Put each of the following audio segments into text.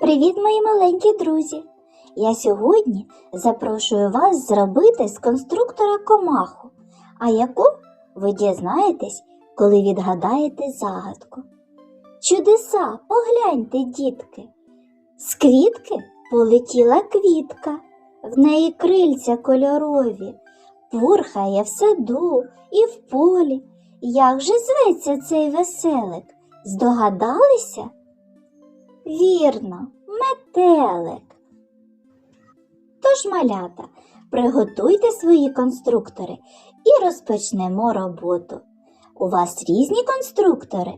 Привіт, мої маленькі друзі! Я сьогодні запрошую вас зробити з конструктора комаху, а яку ви дізнаєтесь, коли відгадаєте загадку. Чудеса, погляньте, дітки! З квітки полетіла квітка, в неї крильця кольорові, пурхає в саду і в полі. Як же зветься цей веселик? Здогадалися? Вірно, метелик. Тож, малята, приготуйте свої конструктори і розпочнемо роботу. У вас різні конструктори,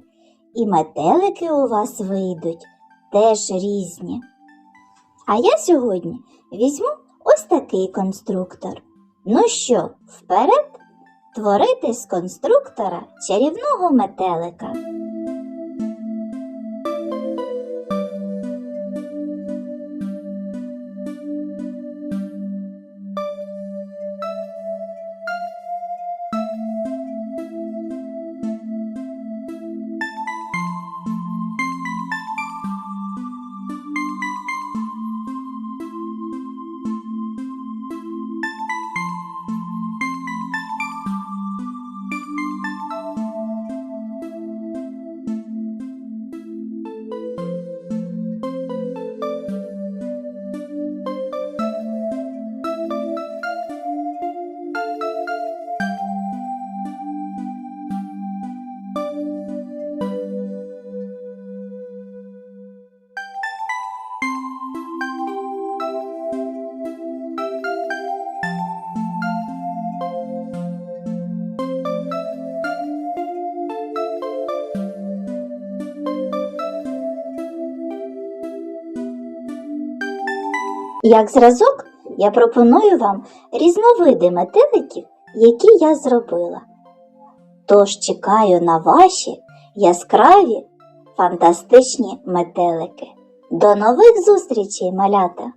і метелики у вас вийдуть теж різні. А я сьогодні візьму ось такий конструктор. Ну що, вперед? Творити з конструктора чарівного метелика. Як зразок, я пропоную вам різновиди метеликів, які я зробила. Тож чекаю на ваші яскраві фантастичні метелики. До нових зустрічей, малята!